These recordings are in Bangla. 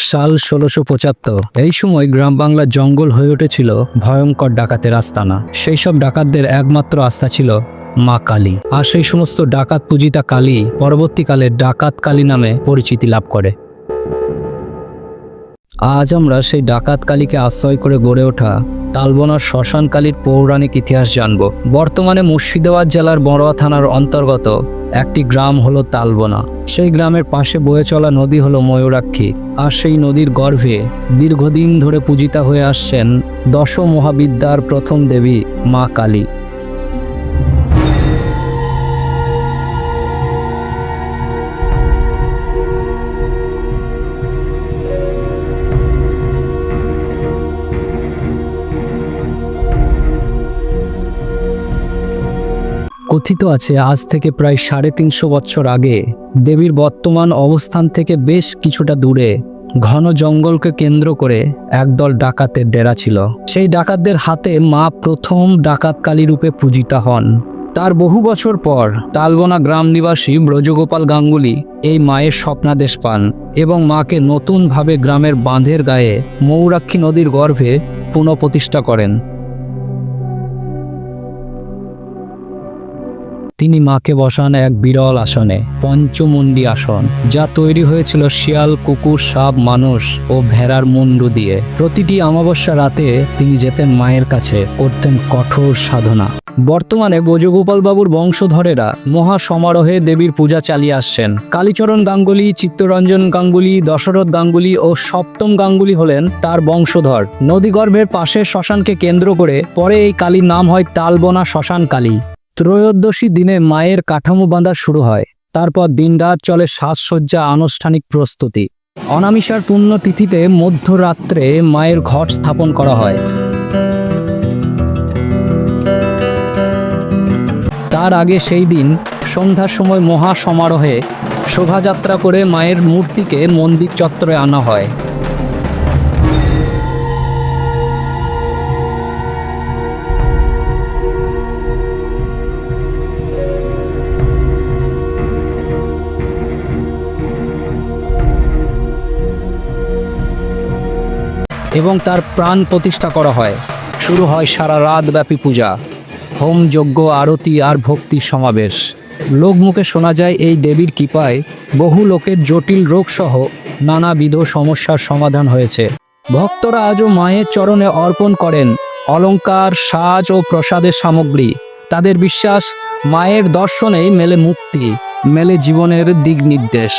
সাল ষোলোশো পঁচাত্তর। এই সময় গ্রাম বাংলার জঙ্গল হয়ে উঠেছিল ভয়ঙ্কর ডাকাতের আস্তানা। সেই সব ডাকাতদের একমাত্র আস্থা ছিল মা কালী। আর সেই সমস্ত ডাকাত পূজিতা কালী পরবর্তীকালে ডাকাত কালী নামে পরিচিতি লাভ করে। আজ আমরা সেই ডাকাত কালীকে আশ্রয় করে গড়ে ওঠা তালবনার শ্মশান কালীর পৌরাণিক ইতিহাস জানব। বর্তমানে মুর্শিদাবাদ জেলার বড়োয়া থানার অন্তর্গত একটি গ্রাম হলো তালবনা। সেই গ্রামের পাশে বয়ে চলা নদী হলো ময়ূরাক্ষী। আর সেই নদীর গর্ভে দীর্ঘদিন ধরে পূজিতা হয়ে আসছেন দশ মহাবিদ্যার প্রথম দেবী মা কালী। কথিত আছে, আজ থেকে প্রায় সাড়ে তিনশো বছর আগে দেবীর বর্তমান অবস্থান থেকে বেশ কিছুটা দূরে ঘন জঙ্গলকে কেন্দ্র করে একদল ডাকাতের ডেরা ছিল। সেই ডাকাতদের হাতে মা প্রথম ডাকাত কালী রূপে পূজিতা হন। তার বহু বছর পর তালবনা গ্রাম নিবাসী ব্রজগোপাল গাঙ্গুলি এই মায়ের স্বপ্নাদেশ পান এবং মাকে নতুনভাবে গ্রামের বাঁধের গায়ে মৌরাক্ষী নদীর গর্ভে পুনঃপ্রতিষ্ঠা করেন। তিনি মাকে বসান এক বিরল আসনে, পঞ্চমুণ্ডী আসন, যা তৈরি হয়েছিল শিয়াল, কুকুর, সাপ, মানুষ ও ভেড়ার মুন্ডু দিয়ে। প্রতিটি অমাবস্যা রাতে তিনি যেতেন মায়ের কাছে, করতেন কঠোর সাধনা। বর্তমানে ব্রজগোপাল বাবুর বংশধরেরা মহা সমারোহে দেবীর পূজা চালিয়ে আসছেন। কালীচরণ গাঙ্গুলি, চিত্তরঞ্জন গাঙ্গুলি, দশরথ গাঙ্গুলি ও সপ্তম গাঙ্গুলি হলেন তার বংশধর। নদীগর্ভের পাশের শ্মশানকে কেন্দ্র করে পরে এই কালীর নাম হয় তালবনা শ্মশান কালী। ত্রয়োদশী দিনে মায়ের কাঠামো বাঁধা শুরু হয়। তারপর দিনরাত চলে সাজসজ্জা, আনুষ্ঠানিক প্রস্তুতি। অনামিষার পুণ্যতিথিতে মধ্যরাত্রে মায়ের ঘট স্থাপন করা হয়। তার আগে সেই দিন সন্ধ্যার সময় মহা সমারোহে শোভাযাত্রা করে মায়ের মূর্তিকে মন্দির চত্বরে আনা হয়। এবং তার প্রাণ প্রতিষ্ঠা করা হয়। শুরু হয় সারা রাত ব্যাপী পূজা। হোম যজ্ঞ, আরতি আর ভক্তির সমাবেশ। লোকমুখে শোনা যায় এই দেবীর কৃপায় বহু লোকের জটিল রোগসহ নানাবিধ সমস্যার সমাধান হয়েছে। ভক্তরা আজও মায়ের চরণে অর্পণ করেন অলংকার সাজ ও প্রসাদের সামগ্রী। তাদের বিশ্বাস, মায়ের দর্শনেই মেলে মুক্তি, মেলে জীবনের দিক নির্দেশ।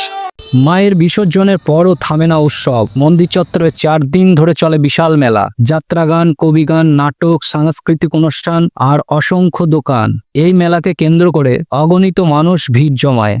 মায়ের বিসর্জনের পরও থামে না উৎসব। মন্দির চত্বরে চার দিন ধরে চলে বিশাল মেলা। যাত্রা যাত্রাগান, কবিগান, নাটক, সাংস্কৃতিক অনুষ্ঠান আর অসংখ্য দোকান। এই মেলাকে কেন্দ্র করে অগণিত মানুষ ভিড় জমায়।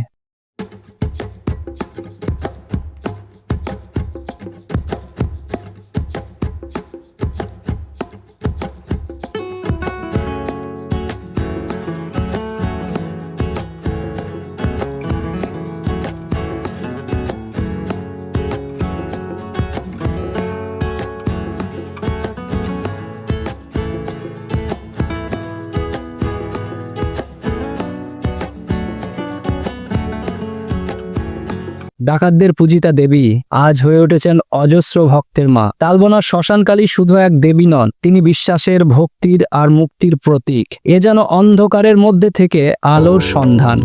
ডাকাতদের পূজিতা দেবী আজ হয়ে উঠেছেন অজস্র ভক্তের মা। তালবনার শ্মশানকালী শুধু এক দেবী নন তিনি বিশ্বাসের ভক্তির আর মুক্তির প্রতীক। এ যেন অন্ধকারের মধ্যে থেকে আলোর সন্ধান।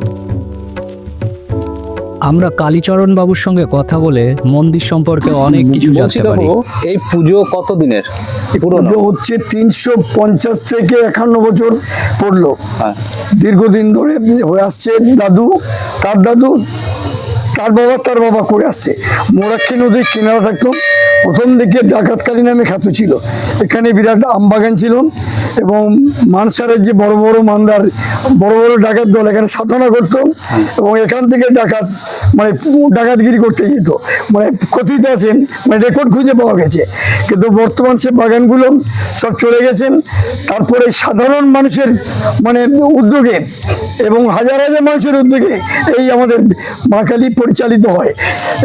আমরা কালীচরণ বাবুর সঙ্গে কথা বলে মন্দির সম্পর্কে অনেক কিছু জানতে পারি। এই পুজো কতদিনের? পুজো হচ্ছে তিনশো পঞ্চাশ থেকে একান্ন বছর পড়ল। দীর্ঘদিন ধরে হয়ে আসছে দাদু তার দাদু তার বাবা তার বাবা করে আসছে। মোরাক্ষী নদীর কিনারা থাকতো। প্রথম দিকে ডাকাতকালী নামে খ্যাত ছিল। এখানে বিরাট আমবাগান ছিল এবং মানসারের যে বড় বড় মান্দার, বড় বড় ডাকাত দল এখানে সাধনা করতো এবং এখান থেকে ডাকাত মানে ডাকাতগিরি করতে যেত। মানে কথিত আছেন মানে রেকর্ড খুঁজে পাওয়া গেছে। কিন্তু বর্তমান সে বাগানগুলো সব চলে গেছেন। তারপরে সাধারণ মানুষের মানে উদ্যোগে এবং হাজার হাজার মানুষের উদ্যোগে এই আমাদের মা কালী পরিচালিত হয়।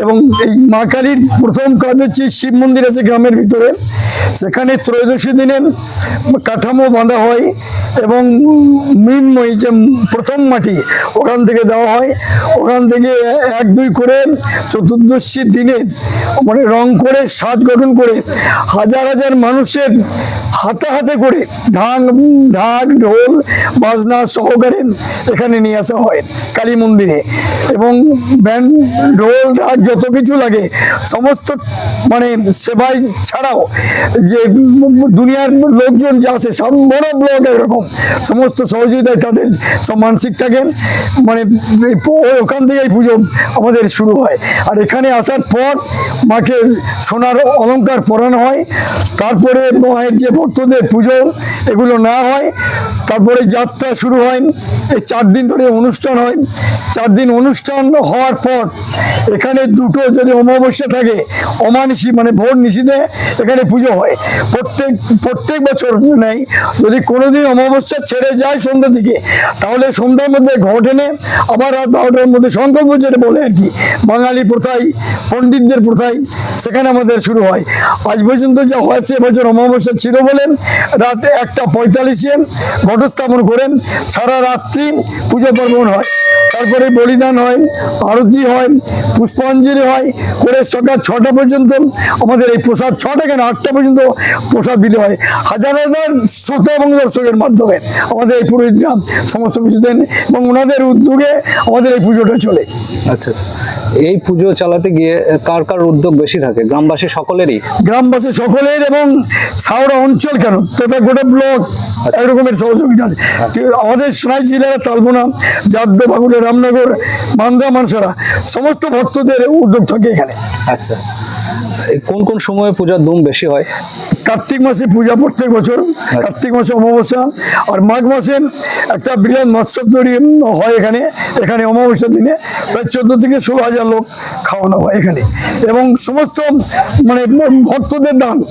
এবং এই মা কালীর প্রথম কাজ হচ্ছে শিব মন্দির আছে গ্রামের ভিতরে। সেখানে ত্রয়োদশী দিনে কাঠামো বাঁধা হয় এবং মৃন্ময়ী যে প্রথম মাটি ওখান থেকে দেওয়া হয়। ওখান থেকে এক, দুই করে চতুর্দশীর দিনে মানে রং করে সাজ গঠন করে হাজার হাজার মানুষের হাতে হাতে করে ঢাক ঢাক, ঢোল, বাজনা সহকারে এখানে নিয়ে আসা হয় কালী মন্দিরে। এবং ব্যান্ড ঢোল ঢাক যত কিছু লাগে, সমস্ত মানে সেবাই ছাড়াও যে দুনিয়ার লোকজন যে আছে, সব বড় ব্লক এরকম সমস্ত সহযোগিতায় তাদের সব মানসিক থাকেন মানে ওখান থেকেই পুজো আমাদের শুরু হয়। আর এখানে আসার পর মাকে সোনার অলংকার পরানো হয়। তারপরে মায়ের যে ভক্তদের পুজো, এগুলো না হয়। তারপরে যাত্রা শুরু হয়। এই চার দিন ধরে অনুষ্ঠান হয়। চার দিন অনুষ্ঠান হওয়ার পর এখানে দুটো যদি অমাবস্যা থাকে, অমানিসি মানে ভোর নিশিতে এখানে পুজো হয়। প্রত্যেক প্রত্যেক বছর নেই যদি কোনোদিন অমাবস্যা ছেড়ে যায় সন্ধ্যার দিকে, তাহলে সন্ধ্যার মধ্যে ঘট এনে আবার রাত বারোটার মধ্যে সংকল্প যেটা বলে আর কি। বাঙালি প্রথায়, পণ্ডিতদের প্রথায় সেখানে আমাদের শুরু হয়। আজ পর্যন্ত যা হয়েছে এবছর অমাবস্যা ছিল বলেন রাত একটা পঁয়তাল্লিশে ঘটস্থাপন করেন। সারা রাত্রি পুজো পার্বণ হয়। তারপরে বলিদান হয়, আরতি হয় পুষ্পাঞ্জলি হয় করে সকাল ছটা পর্যন্ত আমাদের এই প্রসাদ ছটা কেন আটটা পর্যন্ত প্রসাদ দিতে হয়। হাজার হাজার শ্রোতা এবং দর্শকের মাধ্যমে আমাদের এই পুরোহিতরা সমস্ত কিছু দেন এবং ওনাদের উদ্যোগে আমাদের এই পুজোটা চলে। আচ্ছা আচ্ছা। এই পুজো চালাতে গিয়ে কার কার উদ্যোগ বেশি থাকে? গ্রামবাসী সকলেরই? গ্রামবাসী সকলের এবং সাউরা অঞ্চল কেন? তথা গোটা ব্লক একরকমের সহযোগিতা আছে? আমাদের সোনাই জেলার তালবোনা জাদ্দ বাগুলে রামনগর মান্দা মানসারা সমস্ত ভক্তদের উদ্যোগ থাকে এখানে। আচ্ছা। কোন কোন সময়ে পূজার ধুম বেশি হয়? কার্তিক মাসে পূজা প্রত্যেক বছর কার্তিক মাসে অমাবস্যা আর মাঘ মাসে একটা বৃহৎ মৎস্য তৈরি হয় এখানে এখানে অমাবস্যার দিনে। প্রায় চোদ্দ থেকে ষোলো হাজার লোক খাওয়ানো হয় এখানে। এবং সমস্ত মানে ভক্তদের দান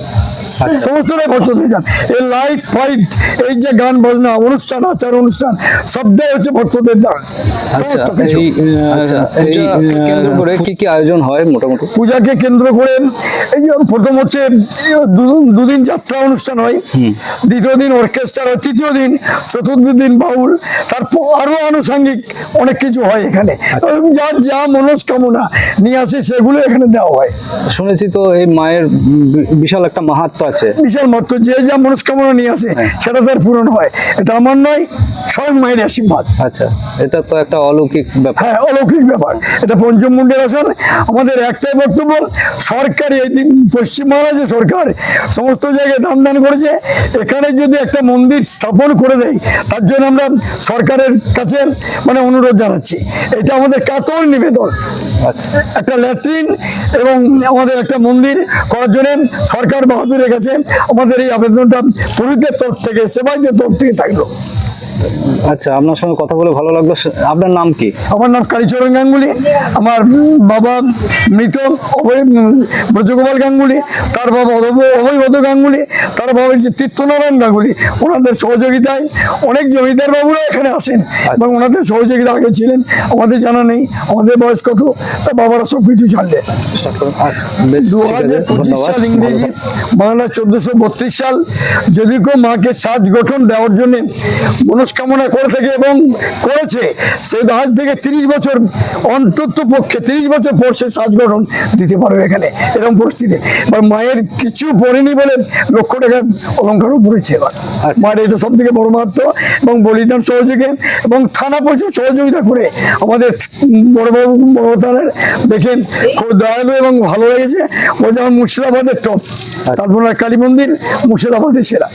ভক্তদের দান এই লাইট ফাইট এই যে গান বাজনা অনুষ্ঠান আচার অনুষ্ঠান সবটাই হচ্ছে ভক্তদের দান আচ্ছা আচ্ছা কি কি আয়োজন হয় মোটামুটি? পূজাকে কেন্দ্র করে এই যে প্রথম হচ্ছে দুদিন যাত্রা অনুষ্ঠান হয়। দ্বিতীয় দিন অর্কেস্ট্রা হয় তৃতীয় দিন চতুর্থ দিন বাউল তারপর আরও আনুষঙ্গিক অনেক কিছু হয় এখানে। যার যা মনস্কামনা নিয়ে আসে সেগুলো এখানে দেওয়া হয়। শুনেছি তো এই মায়ের বিশাল একটা মাহাত্ম আছে। বিশাল মাত্র যে যা মনস্কামনা নিয়ে আসে সেটা তার পূরণ হয়। এটা আমার নয় স্বয়ং মায়ের আশীর্বাদ। আচ্ছা এটা তো একটা অলৌকিক ব্যাপার। হ্যাঁ অলৌকিক ব্যাপার। এটা পঞ্চম মুন্ডের আসন। আমাদের একটাই বক্তব্য সরকারি এই পশ্চিমবাংলা যে সরকার সমস্ত জায়গায় দান দান করেছে এখানে যদি একটা মন্দির স্থাপন করে দেয় তার জন্য আমরা সরকারের কাছে মানে অনুরোধ জানাচ্ছি। এটা আমাদের কাতর নিবেদন। আচ্ছা। একটা ল্যাট্রিন এবং আমাদের একটা মন্দির করার জন্য সরকার বাহাদুরের কাছে আমাদের এই আবেদনটা পুরুষদের তরফ থেকে সেবাইদের তরফ থেকে থাকল। আচ্ছা আপনার সঙ্গে কথা বলে ভালো লাগল। আপনার নাম কি? আমার নাম কালীচরণ গাঙ্গুলি। আমার বাবা মৃত অভয় ব্রজগোপাল গাঙ্গুলি তার বাবা অভয় অভয়ভদ্র গাঙ্গুলি তার বাবা হচ্ছে তীর্থনারায়ণ গাঙ্গুলি। ওনাদের সহযোগিতায় অনেক জমিদার বাবুরা এখানে আসেন এবং ওনাদের সহযোগিতা আগে ছিলেন। আমাদের জানা নেই আমাদের বয়স কত তা বাবারা সব কিছু জানলেন আচ্ছা দু হাজার পঁচিশ সাল ইংরেজি বাংলা চোদ্দশো বত্রিশ সাল যদি কেউ মাকে সাজ গঠন দেওয়ার জন্য মনস্কামনা করে থাকে এবং করেছে। সে আজ থেকে তিরিশ বছর অন্তত পক্ষে তিরিশ বছর পর সে সাজ গঠন দিতে পারবে এখানে এরকম পরিস্থিতি। এবার মায়ের কিছু পড়েনি বলে লক্ষ টাকার অলঙ্কারও পড়েছে এবার। আচ্ছা। মায়ের এটা সব থেকে বড় মাহাত্ম এবং বলিদান সহযোগে এবং থানা প্রচুর সহযোগিতা করে আমাদের বড়বাবু বড় থানার দেখেন খুব দয়ালু এবং ভালো লেগেছে। ও যেমন মুর্শিদাবাদের টপ তারপর কালী মন্দির মুর্শিদাবাদের সেরা।